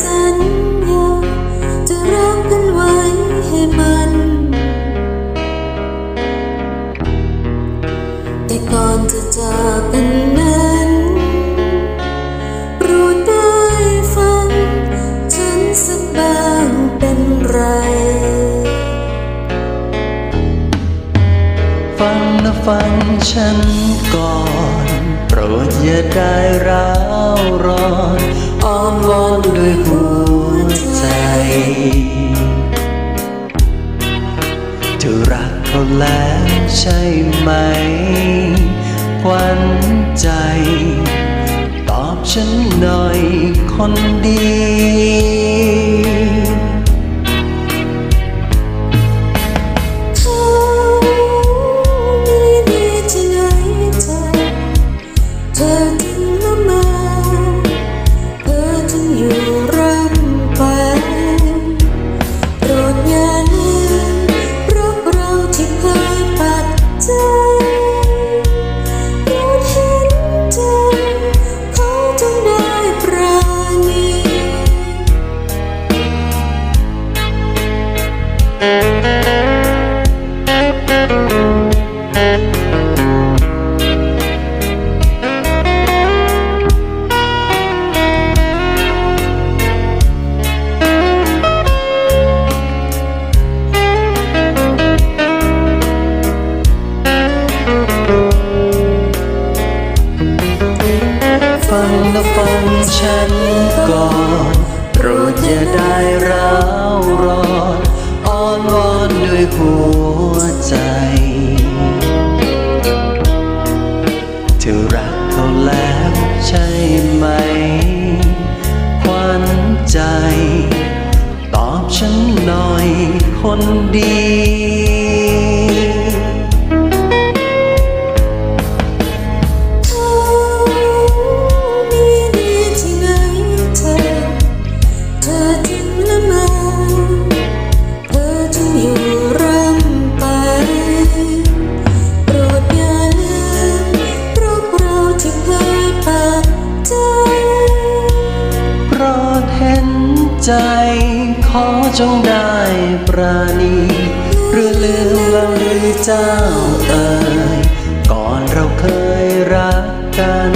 สัญญาจะรักกันไว้ให้มัน แต่ก่อนจะจากกันนั้นโปรดได้ฟังฉันสักบ้างเป็นไร นะฟังฉันก่อน โปรดอย่าได้ร้าวร้อนอ้อนวอนด้วยหัวใจเธอรักเขาแล้วใช่ไหมขวัญใจ ตอบฉันหน่อยคนดี ฟั ช่ไหมขวัญใจ ตอบฉันหน่อยคนดี ใจขอจงได้ปราณีหรือลืมแล้วหรือเจ้าเอ่ยก่อนเราเคยรักกัน